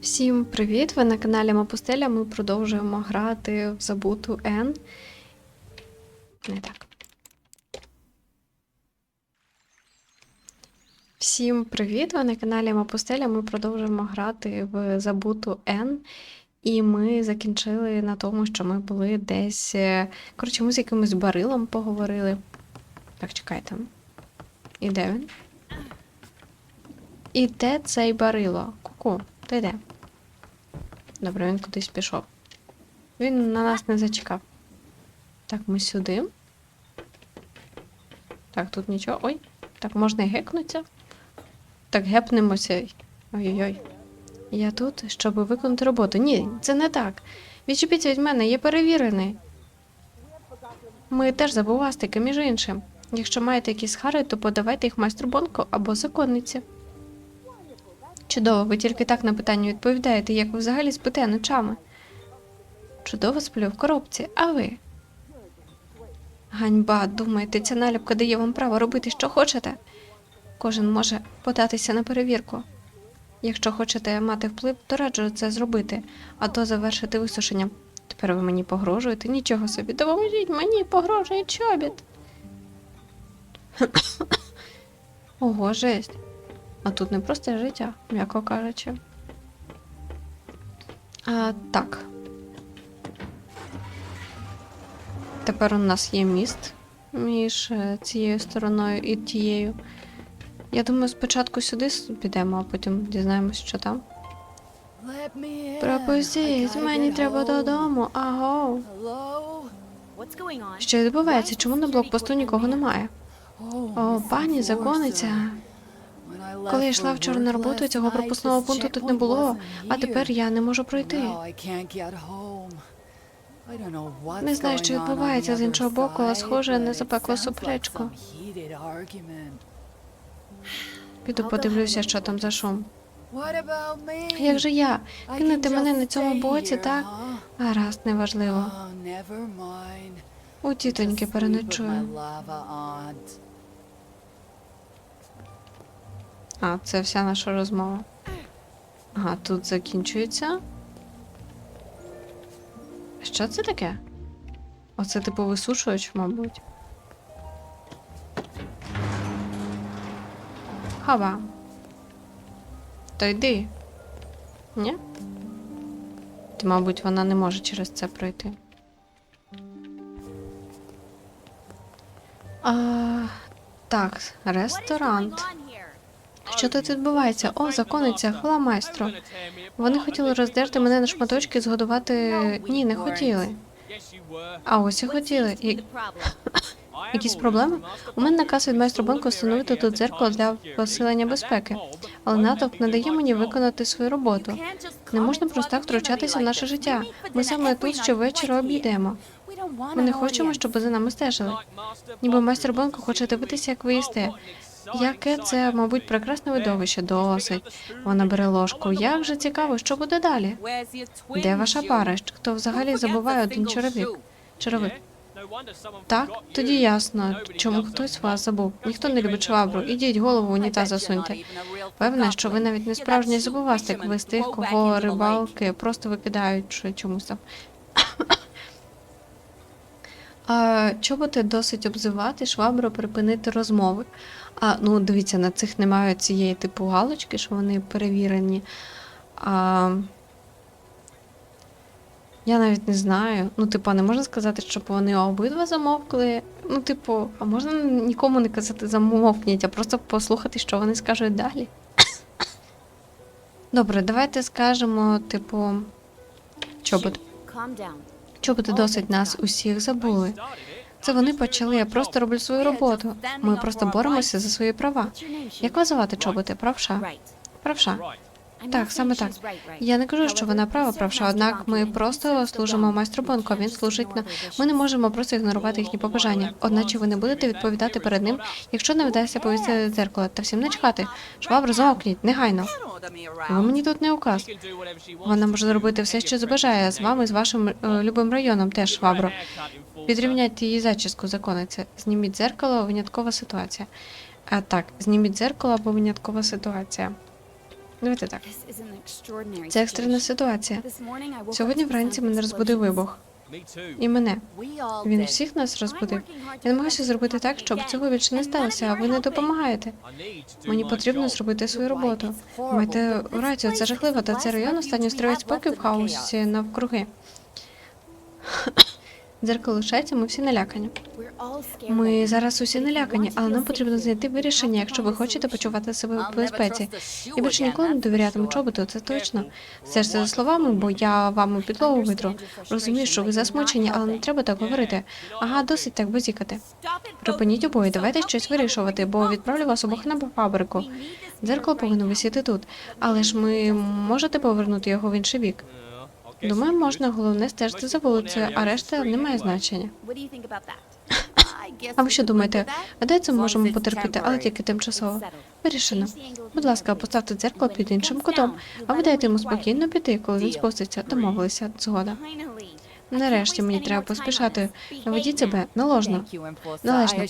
Всім привіт! Ви на каналі Мапустеля. Ми продовжуємо грати в забуту Н. Не так. Всім привіт! Ви на каналі Мапустеля. Ми продовжуємо грати в забуту Н. І ми закінчили на тому, що ми були десь. е, Коротше, ми з якимось барилом поговорили. Так, чекайте. І де він? І де цей барило? Ку-ку, ти де? Добре, він кудись пішов. Він на нас не зачекав. Так, ми сюди. Так, тут нічого. Ой, так, можна гекнутися. Так, гепнемося. Ой-ой-ой. Я тут, щоб виконати роботу. Ні, це не так. Відчепіться від мене, я перевірений. Ми теж забувастики, між іншим. Якщо маєте якісь хари, то подавайте їх майстру Бонко або законниці. Чудово, ви тільки так на питання відповідаєте, як ви взагалі спите ночами. Чудово сплю в коробці, а ви? Ганьба, думаєте, ця наліпка дає вам право робити, що хочете? Кожен може податися на перевірку. Якщо хочете мати вплив, то раджу це зробити, а то завершити висушення. Тепер ви мені погрожуєте, нічого собі. Допоможіть мені, погрожує чобіт. Ого, жесть. А тут не просте життя, м'яко кажучи. А, так. Тепер у нас є міст між е, цією стороною і тією. Я думаю, спочатку сюди підемо, а потім дізнаємось, що там. Пропустіть, мені треба додому. Аго. Що відбувається? Чому на блокпосту нікого немає? О, пані закониця. Коли я йшла вчора на роботу, цього пропускного пункту тут не було, а тепер я не можу пройти. Не знаю, що відбувається з іншого боку, але схоже на запеклу суперечку. Піду подивлюся, що там за шум. Як же я? Кинути мене на цьому боці, так? Гаразд, неважливо. У тітоньки переночую. А, це вся наша розмова. Ага, тут закінчується. Що це таке? Оце типу висушувач, мабуть. Хава. То йди. Ні? Ти, мабуть, вона не може через це пройти. А, так, ресторант. Що тут відбувається? О, законниця, хвала майстро. Вони хотіли роздерти мене на шматочки і згодувати. Ні, не хотіли. А ось і хотіли. І... Якісь проблеми? У мене наказ від майстра банку встановити тут дзеркало для посилення безпеки, але натовп не дає мені виконати свою роботу. Не можна просто так втручатися в наше життя. Ми саме тут щовечора обідаємо. Ми не хочемо, щоб за нами стежили. Ніби майстер банку хоче дивитися, як ви їсте. Яке це, мабуть, прекрасне видовище, досить. Вона бере ложку. Як же цікаво, що буде далі? Де ваша пара? Хто взагалі забуває один чоловік? Чаровик. Так, тоді ясно, чому хтось вас забув. Ніхто не любить швабру. Ідіть голову в унітаз засуньте. Певне, що ви навіть не справжній забувастик. Ви з тих, кого рибалки просто викидають чомусь там. Чоботи досить обзивати, швабру припинити розмови. А, ну дивіться, на цих немає цієї типу галочки, що вони перевірені. А, я навіть не знаю. Ну, типу, не можна сказати, щоб вони обидва замовкли. Ну, типу, а можна нікому не казати замовкніть, а просто послухати, що вони скажуть далі. Добре, давайте скажемо, типу, чобот. Чоботи досить нас усіх забули. Це вони почали, я просто роблю свою роботу. Ми просто боремося за свої права. Як вас звати чоботи? Правша? Правша. Так, саме так. Я не кажу, що вона права правша, однак ми просто служимо майстру Бонко, він служить нам. Ми не можемо просто ігнорувати їхні побажання. Одначе ви не будете відповідати перед ним, якщо не вдасться повісити дзеркало та всім не чекати. Швабру замовкніть, негайно. Ви мені тут не указ. Вона може зробити все, що забажає з вами, з вашим е, любим районом, теж швабро. Підрівняйте її зачіску, закониться. Зніміть дзеркало, виняткова ситуація. А так, зніміть дзеркало або виняткова ситуація. Давайте так. Це екстрена ситуація. Сьогодні вранці мене розбудив вибух. І мене. Він всіх нас розбудив. Я намагаюся зробити так, щоб цього більше не сталося, а ви не допомагаєте. Мені потрібно зробити свою роботу. Маєте рацію, це жахливо, та цей район останньо строїть спокій в хаосі навкруги. Дзеркало лишається, ми всі налякані. Ми зараз усі налякані, але нам потрібно знайти вирішення, якщо ви хочете почувати себе в безпеці. Я більше ніколи не довірятиму чоботу, це точно. Це ж це за словами, бо я вам у підлогу витру. Розумію, що ви засмучені, але не треба так говорити. Ага, досить так базікати. Припиніть обоє, давайте щось вирішувати, бо відправлю вас обох на фабрику. Дзеркало повинно висіти тут, але ж ми можете повернути його в інший бік. Думаю, можна, головне стежити за вулицею, а решта не має значення. А ви що думаєте? Це можемо потерпіти, але тільки тимчасово. Вирішено. Будь ласка, поставте дзеркало під іншим кутом, а ви дайте йому спокійно піти, коли він спуститься. Домовилися. Згода. Нарешті мені треба поспішати. Ведіть себе наложно. Належно.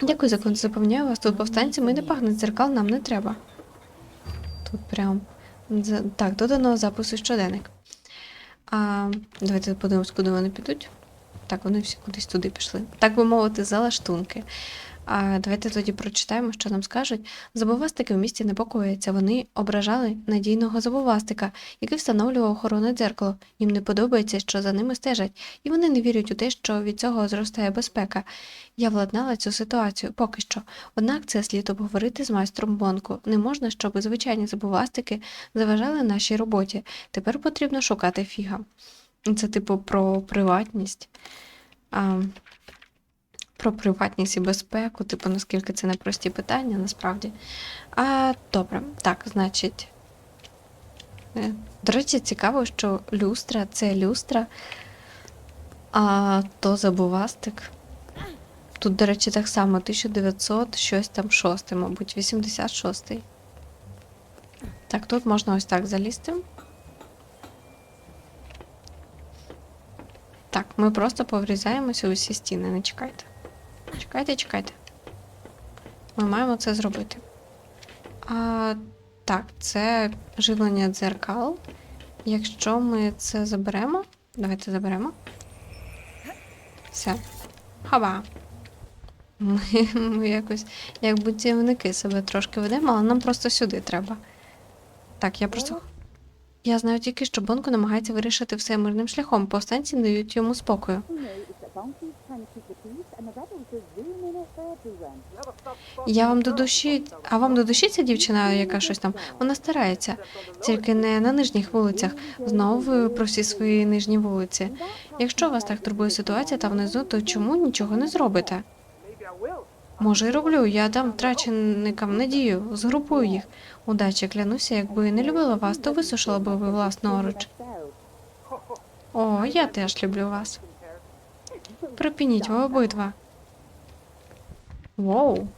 Дякую за конт. Запевняю вас, тут повстанці ми не пахне дзеркал, нам не треба. Тут прям так, додано запису щоденник. А, давайте подивимось, куди вони підуть. Так, вони всі кудись туди пішли. Так би мовити, за лаштунки. А давайте тоді прочитаємо, що нам скажуть. Забувастики в місті непокояться. Вони ображали надійного забувастика, який встановлював охоронне дзеркало. Їм не подобається, що за ними стежать, і вони не вірять у те, що від цього зростає безпека. Я владнала цю ситуацію поки що. Однак це слід обговорити з майстром Бонку. Не можна, щоб звичайні забувастики заважали нашій роботі. Тепер потрібно шукати фіга. Це типу про приватність. А, про приватність і безпеку, типу, наскільки це непрості питання, насправді. А, добре, так, значить. е, До речі, цікаво, що люстра це люстра, а то забувастик. Тут, до речі, так само 1900, щось там шосте, мабуть, 86-й. Так, тут можна ось так залізти. Так, ми просто поврізаємося у всі стіни, не чекайте. Чекайте, чекайте. Ми маємо це зробити. А, так, це живлення дзеркал. Якщо ми це заберемо, давайте заберемо. Все. Хаба. Ми, ми якось як будівники себе трошки ведемо, але нам просто сюди треба. Так, я просто. Я знаю тільки, що Бонко намагається вирішити все мирним шляхом. Повстанці дають йому спокою. Я вам до душі. А вам до душі ця дівчина, яка щось там, вона старається. Тільки не на нижніх вулицях. Знову про всі свої нижні вулиці. Якщо вас так турбує ситуація там внизу, то чому нічого не зробите? Може, і роблю. Я дам втраченикам надію, згрупую їх. Удачі, клянуся, якби не любила вас, то висушила би ви власноруч. О, я теж люблю вас. Припиніть ви обидва. Воу.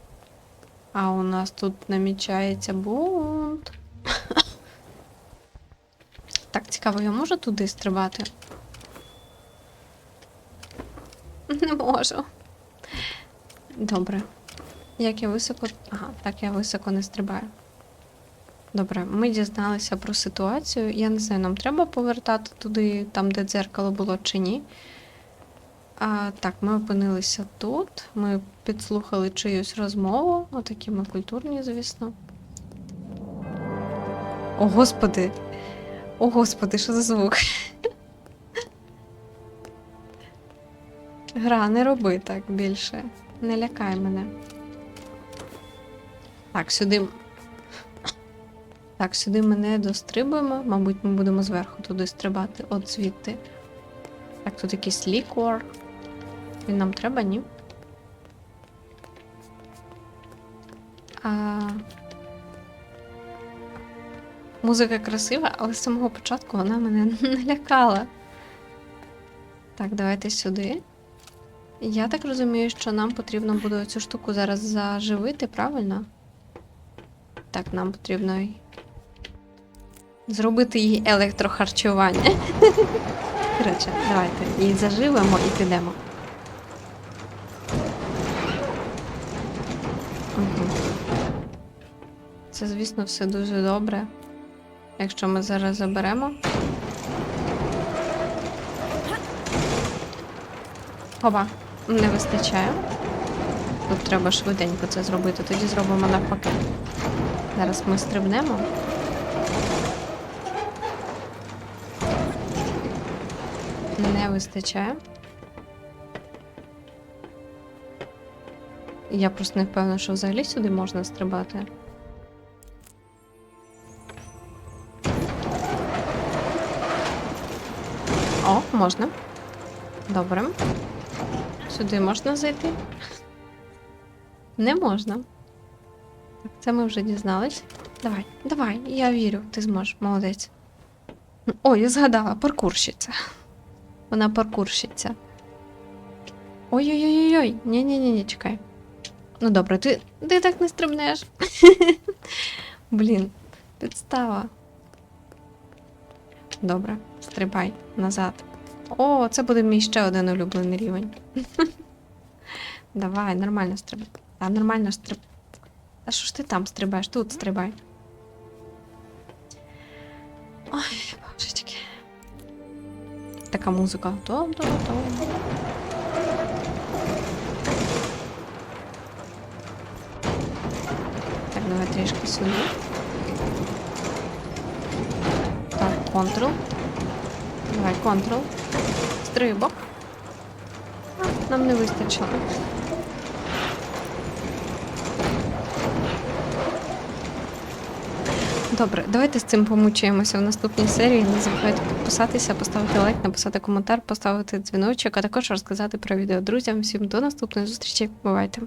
А у нас тут намічається бунт. Так, цікаво, я можу туди стрибати? Не можу. Добре. Як я високо. Ага, так я високо не стрибаю. Добре, ми дізналися про ситуацію. Я не знаю, нам треба повертати туди, там, де дзеркало було, чи ні. А, так, ми опинилися тут. Ми підслухали чиюсь розмову. Отакі ми культурні, звісно. О, господи! О, господи, що за звук? Гра, не роби так більше. Не лякай мене. Так, сюди. Так, сюди ми не дострибуємо. Мабуть, ми будемо зверху туди стрибати, от звідти. Так, тут якийсь лікор. Він нам треба, ні? А... Музика красива, але з самого початку вона мене не лякала. Так, давайте сюди. Я так розумію, що нам потрібно буде цю штуку зараз заживити, правильно? Так, нам потрібно й зробити їй електрохарчування. Коротше, давайте її заживемо і підемо. Це, звісно, все дуже добре. Якщо ми зараз заберемо. Опа, не вистачає. Тут треба швиденько це зробити, тоді зробимо навпаки. Зараз ми стрибнемо. Не вистачає. Я просто не впевнена, що взагалі сюди можна стрибати. Можна. Добре. Сюди можна зайти? Не можна. Це ми вже дізнались. Давай, давай, я вірю, ти зможеш, молодець. О, я згадала, паркурщиця. Вона паркурщиця. Ой-ой-ой-ой. Ні-ні-ні, чекай. Ну добре, ти, ти так не стрибнеш. Блін, підстава. Добре, стрибай назад. О, це буде мій ще один улюблений рівень. Давай, нормально стрибай. Та нормально стрибай. Та що ж ти там стрибаєш? Тут стрибай. Ой, божечки. Така музика. Том-том-том. Так, давай трішки сюди. Так, контрол. Давай, контрол. Стрибок. А, нам не вистачило. Добре, давайте з цим помучаємося в наступній серії. Не забувайте підписатися, поставити лайк, написати коментар, поставити дзвіночок, а також розказати про відео друзям. Всім до наступної зустрічі. Бувайте!